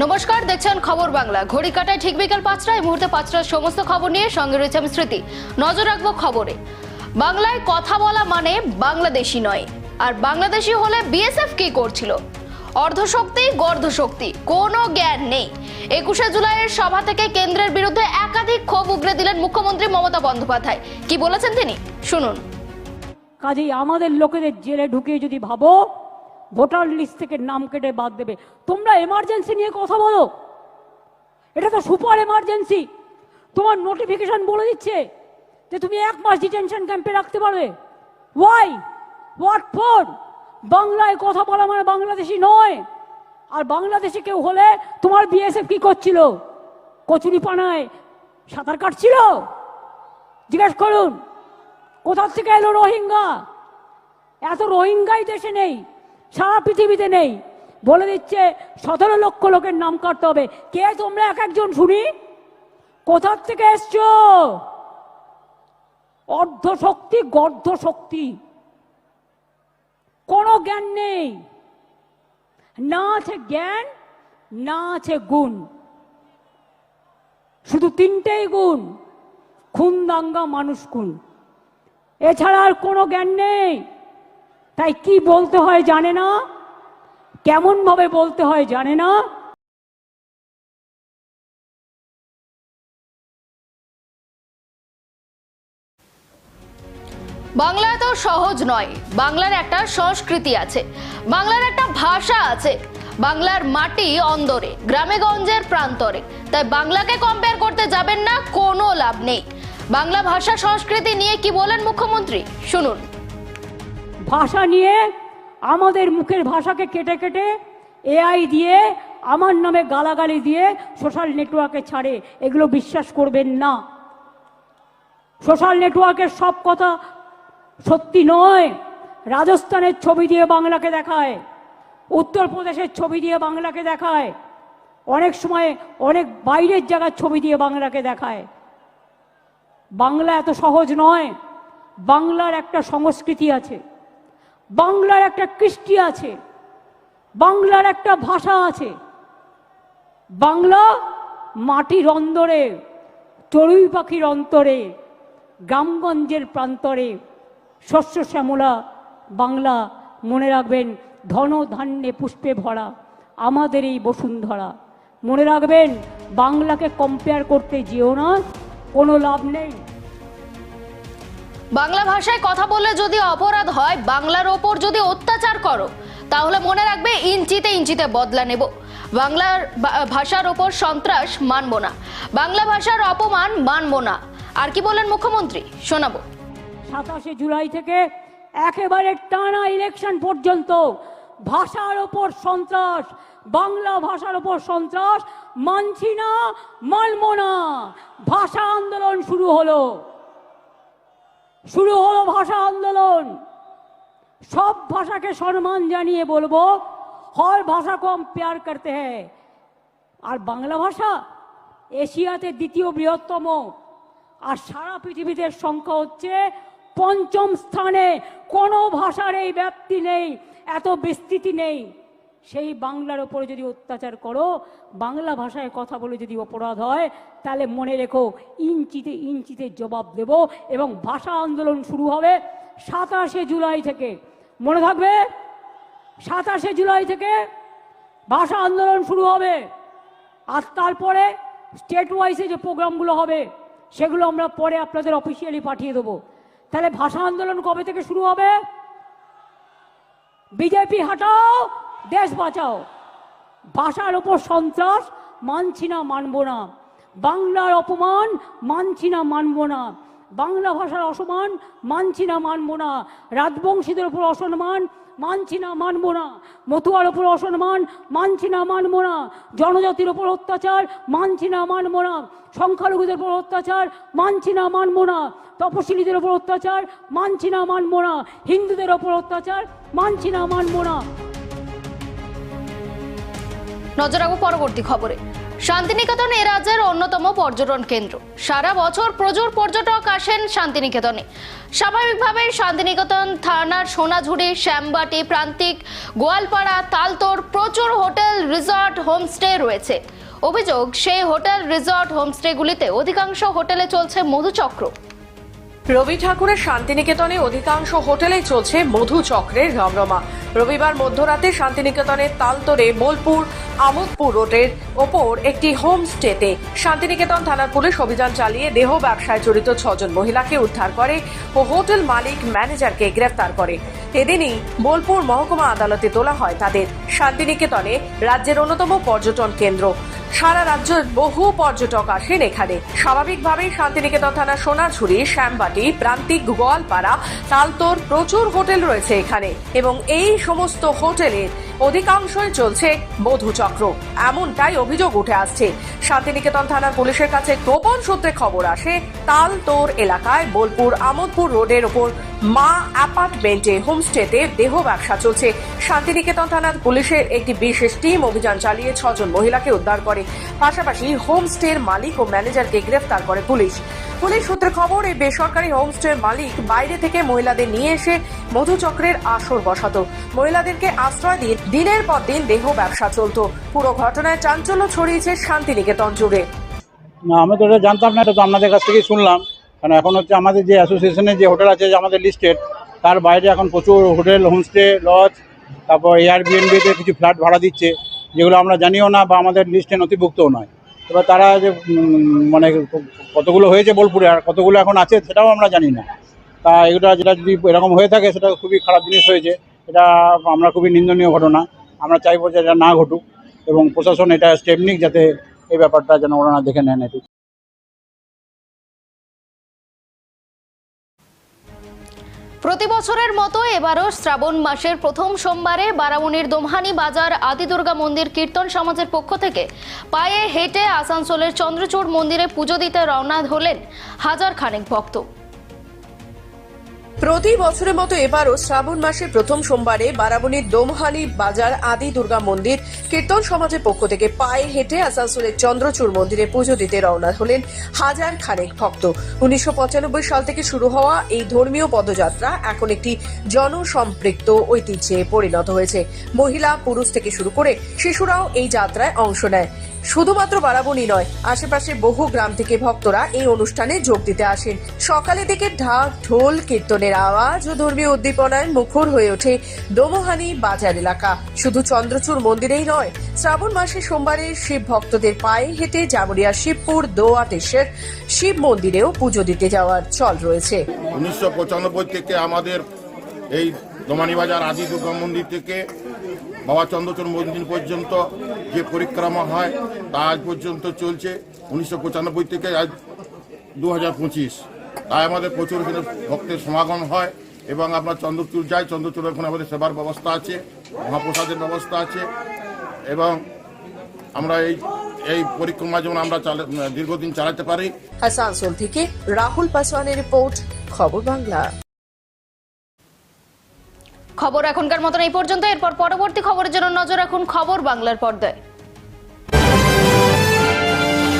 নমস্কার, দেখছেন খবর বাংলা। ঘড়ি কাটায় ঠিক বিকাল পাঁচটা এই মুহূর্তে পাঁচটার সমস্ত খবর নিয়ে সঙ্গে রয়েছে আমি স্মৃতি। নজর রাখব খবরে। বাংলায় কথা বলা মানে বাংলাদেশি নয়। আর বাংলাদেশি হলে বিএসএফ কি করছিল? অর্ধশক্তি, গর্ধশক্তি, কোনো জ্ঞান নেই। একুশে জুলাইয়ের সভা থেকে কেন্দ্রের বিরুদ্ধে একাধিক ক্ষোভ উগরে দিলেন মুখ্যমন্ত্রী মমতা বন্দ্যোপাধ্যায়। কি বলেছেন তিনি? শুনুন। কাজেই আমাদের লোকেদের জেলে ঢুকিয়ে যদি ভাবো ভোটার লিস্ট থেকে নাম কেটে বাদ দেবে। তোমরা এমার্জেন্সি নিয়ে কথা বলো। এটা তো সুপার এমার্জেন্সি তোমার নোটিফিকেশন বলে দিচ্ছে যে তুমি এক মাস ডিটেনশন ক্যাম্পে রাখতে পারবে। ওয়াই হোয়াট ফর বাংলায় কথা বলা মানে বাংলাদেশি নয়। আর বাংলাদেশে কেউ হলে তোমার বিএসএফ কি করছিল? কচুরি পানায় সাঁতার কাটছিল? জিজ্ঞেস করুন কোথা থেকে এলো রোহিঙ্গা? এত রোহিঙ্গাই দেশে নেই। সারা পৃথিবীতে নেই। বলে দিচ্ছে, সতেরো লক্ষ লোকের নাম কাটতে হবে। কে তোমরা এক একজন শুনি? কোথার থেকে এসছ? অর্ধ শক্তি গর্ধ শক্তি কোনো জ্ঞান নেই। না আছে জ্ঞান, না আছে গুণ। শুধু তিনটেই গুণ। খুন দাঙ্গা মানুষ খুন এছাড়া আর কোনো জ্ঞান নেই। তাই কি বলতে হয় জানে না? কেমন ভাবে বলতে হয় জানে না? বাংলা তো সহজ নয়। বাংলার একটা সংস্কৃতি আছে। বাংলার একটা ভাষা আছে। বাংলার মাটি অন্দরে, গ্রামে গঞ্জের প্রান্তরে। তাই বাংলাকে কম্পেয়ার করতে যাবেন না, কোনো লাভ নেই। বাংলা ভাষা সংস্কৃতি নিয়ে কি বলেন মুখ্যমন্ত্রী? শুনুন। ভাষা নিয়ে আমাদের মুখের ভাষাকে কেটে কেটে এআই দিয়ে, আমার নামে গালাগালি দিয়ে সোশ্যাল নেটওয়ার্কে ছাড়ে। এগুলো বিশ্বাস করবেন না। সোশ্যাল নেটওয়ার্কের সব কথা সত্যি নয়। রাজস্থানের ছবি দিয়ে বাংলাকে দেখায়। উত্তরপ্রদেশের ছবি দিয়ে বাংলাকে দেখায়। অনেক সময় অনেক বাইরের জায়গার ছবি দিয়ে বাংলাকে দেখায়। বাংলা এত সহজ নয়। বাংলার একটা সংস্কৃতি আছে। বাংলার একটা কৃষ্টি আছে, বাংলার একটা ভাষা আছে। বাংলা মাটির অন্দরে চড়ুই পাখির অন্তরে, গ্রামগঞ্জের প্রান্তরে, শস্য শ্যামলা, বাংলা মনে রাখবেন, ধন ধান্যে পুষ্পে ভরা আমাদের এই বসুন্ধরা। মনে রাখবেন, বাংলাকে কম্পেয়ার করতে যেও না, কোনো লাভ নেই। বাংলা ভাষায় কথা বললে যদি অপরাধ হয়, বাংলার ওপর যদি অত্যাচার করো, তাহলে মনে রাখবে ইঞ্চিতে ইঞ্চিতে বদলা নেব। বাংলার ভাষার ওপর সন্ত্রাস মানব না। বাংলা ভাষার অপমান মানব না। আর কি বলেন মুখ্যমন্ত্রী? শোনাবো। সাতাশে জুলাই থেকে একেবারে টানা ইলেকশন পর্যন্ত ভাষার ওপর সন্ত্রাস, বাংলা ভাষার ওপর সন্ত্রাস মানছি না, মানব না। ভাষা আন্দোলন শুরু হলো। শুরু হলো ভাষা আন্দোলন। সব ভাষাকে সম্মান জানিয়ে বলব, হর ভাষা কম প্যার করতে হ্যাঁ আর বাংলা ভাষা এশিয়াতে দ্বিতীয় বৃহত্তম। আর সারা পৃথিবীতে সংখ্যা হচ্ছে পঞ্চম স্থানে। কোনো ভাষার এই ব্যাপ্তি নেই, এত বিস্তৃতি নেই। সেই বাংলার ওপরে যদি অত্যাচার করো, বাংলা ভাষায় কথা বলে যদি অপরাধ হয়, তাহলে মনে রেখো, ইঞ্চিতে ইঞ্চিতে জবাব দেব এবং ভাষা আন্দোলন শুরু হবে সাতাশে জুলাই থেকে। মনে থাকবে? সাতাশে জুলাই থেকে ভাষা আন্দোলন শুরু হবে। আর তারপরে স্টেট ওয়াইজে যে প্রোগ্রামগুলো হবে, সেগুলো আমরা পরে আপনাদের অফিসিয়ালি পাঠিয়ে দেবো। তাহলে ভাষা আন্দোলন কবে থেকে শুরু হবে? বিজেপি, হাটাও! দেশ বাঁচাও। ভাষার ওপর সন্ত্রাস মানছি না, মানব না। বাংলার অপমান মানছি না, মানব না। বাংলা ভাষার অসম্মান মানছি না, মানব না। রাজবংশীদের ওপর অসম্মান মানছি না, মানব না। মতুয়ার ওপর অসম্মান মানছি না, মানব না। জনজাতির ওপর অত্যাচার মানছি না, মানব না। সংখ্যালঘুদের ওপর অত্যাচার মানছি না, মানব না। তপশিলীদের ওপর অত্যাচার মানছি না, মানব না। হিন্দুদের ওপর অত্যাচার মানছি না, মানব না। নজর রাখব পরবর্তী খবরে। শান্তিনিকেতন এ রাজ্যের অন্যতম পর্যটন কেন্দ্র। সারা বছর প্রচুর পর্যটক আসেন শান্তিনিকেতনে। স্বাভাবিকভাবে শান্তিনিকেতন থানার সোনাঝুড়ি শ্যামবাটি, প্রান্তিক, গোয়ালপাড়া, তালতোর প্রচুর হোটেল, রিসর্ট, হোমস্টে রয়েছে। অভিযোগ, সেই হোটেল, রিসর্ট, হোমস্টেগুলিতে অধিকাংশ হোটেলে চলছে মধুচক্র। রবি ঠাকুরের শান্তিনিকেতনে অধিকাংশ হোটেলেই চলছে মধু চক্রের রমরমা। রবিবার মধ্যরাতে শান্তিনিকেতনের তালতরে বোলপুর, আমোদপুর রোডের ওপর একটি হোমস্টেতে শান্তিনিকেতন থানার পুলিশ অভিযান চালিয়ে দেহ ব্যবসায় জড়িত ছজন মহিলাকে উদ্ধার করে ও হোটেল মালিক ম্যানেজারকে গ্রেফতার করে। এদিনই বোলপুর মহকুমা আদালতে তোলা হয় তাদের। শান্তিনিকেতনে রাজ্যের অন্যতম পর্যটন কেন্দ্র। সারা রাজ্যের বহু পর্যটক আসেন এখানে। স্বাভাবিকভাবেই শান্তিনিকেতন থানা সোনাঝুরি, শ্যামবাটি, প্রান্তিক গোয়ালপাড়া, তালতোর প্রচুর হোটেল রয়েছে এখানে। এবং এই সমস্ত হোটেলের অধিকাংশই চলছে মধুচক্র এমনটাই অভিযোগ উঠে আসছে। শান্তিনিকেতন থানার পুলিশের কাছে গোপন সূত্রে খবর আসে, তালতোর এলাকায় বোলপুর আমোদপুর রোডের ওপর মা অ্যাপার্টমেন্টে, হোমস্টেতে দেহ ব্যবসা চলছে। শান্তিনিকেতন থানার পুলিশের একটি বিশেষ টিম অভিযান চালিয়ে ছজন মহিলাকে উদ্ধার করে। পাশাপাশি হোমস্টের মালিক ও ম্যানেজারকে গ্রেফতার করে পুলিশ। পুলিশ সূত্রে খবর, এই বেসরকারি হোমস্টের মালিক বাইরে থেকে মহিলাদের নিয়ে এসে মধুচক্রের আসর বসাত। মহিলাদেরকে আশ্রয় দিয়ে দিনের পর দিন দেহ ব্যবসা চলতো। পুরো ঘটনায় চাঞ্চল্য ছড়িয়েছে শান্তিনিকেতন জুড়ে। না, আমি তো এটা জানতাম না, এটা তো আপনাদের কাছ থেকেই শুনলাম। কারণ এখন হচ্ছে আমাদের যে অ্যাসোসিয়েশনের যে হোটেল আছে, যে আমাদের লিস্টেড তার বাইরে এখন প্রচুর হোটেল হোমস্টে লজ তারপর এয়ারবিএনবিতে কিছু ফ্ল্যাট ভাড়া দিচ্ছে, যেগুলো আমরা জানিও না বা আমাদের লিস্টে নথিভুক্তও নয়। এবার তারা যে মানে কতগুলো হয়েছে বোলপুরে আর কতগুলো এখন আছে, সেটাও আমরা জানি না। তা এগুলো যেটা যদি এরকম হয়ে থাকে, সেটা খুবই খারাপ জিনিস হয়েছে। এটা আমরা খুবই নিন্দনীয় ঘটনা। আমরা চাইব যে এটা না ঘটুক এবং প্রশাসন এটা স্টেপ নিক যাতে এই ব্যাপারটা যেন না দেখে নেন একটু। প্রতি বছরের মতো এবারও শ্রাবণ মাসের প্রথম সোমবারে বারামণির দোমহানি বাজার আদি দুর্গা মন্দির কীর্তন সমাজের পক্ষ থেকে পায়ে হেঁটে আসানসোলের চন্দ্রচূড় মন্দিরে পুজো দিতে রওনা হলেন হাজার খানেক ভক্ত। প্রতি বছরের মতো এবারও শ্রাবণ মাসের প্রথম সোমবারে বারাবণীর দোমহালি বাজার আদি দুর্গা মন্দির কীর্তন সমাজের পক্ষ থেকে পায়ে হেঁটে আসানসোলের চন্দ্রচূড় মন্দিরে পুজো দিতে রওনা হলেন হাজার খানেক ভক্ত। উনিশশো পঁচানব্বই সাল থেকে শুরু হওয়া এই ধর্মীয় পদযাত্রা এখন একটি জনসম্পৃক্ত ঐতিহ্যে পরিণত হয়েছে। মহিলা, পুরুষ থেকে শুরু করে শিশুরাও এই যাত্রায় অংশ নেয়। শুধুমাত্র বারাবণী নয়, আশেপাশে বহু গ্রাম থেকে ভক্তরা এই অনুষ্ঠানে যোগ দিতে আসেন। সকালে থেকে ঢাক, ঢোল, কীর্তনের আওয়াজ ও ধর্মীয় উদ্দীপনায় মুখর হয়ে ওঠে দোমোহানি বাজার এলাকা। শুধু চন্দ্রচূড় মন্দিরেই নয়, শ্রাবণ মাসে সোমবারে শিব ভক্তদের পায়ে হেঁটে জামুরিয়া, শিবপুর দোয়াতেশের শিব মন্দিরেও পুজো দিতে যাওয়ার চল রয়েছে। উনিশশো পঁচানব্বই থেকে আমাদের এই দোমানিবাজার আদি দুর্গা মন্দির থেকে বাবা চন্দ্রচূড় মন্দির পর্যন্ত যে পরিক্রমা হয় তা আজ পর্যন্ত চলছে। উনিশশো পঁচানব্বই থেকে আজ দু হাজার পঁচিশ। তাই আমাদের প্রচুর এখানে ভক্তের সমাগম হয় এবং আমরা চন্দ্রচূড় যাই চন্দ্রচূড় ওখানে আমাদের সেবার ব্যবস্থা আছে মহাপ্রসাদের ব্যবস্থা আছে এবং আমরা এই এই পরিক্রমা যেমন আমরা দীর্ঘদিন চালাতে পারি। আসানসোল থেকে রাহুল পাসওয়ানের রিপোর্ট খবর বাংলা। খবর এখনকার মতন এই পর্যন্ত এরপর পরবর্তী খবরের জন্য নজর রাখুন খবর বাংলার পর্দায়।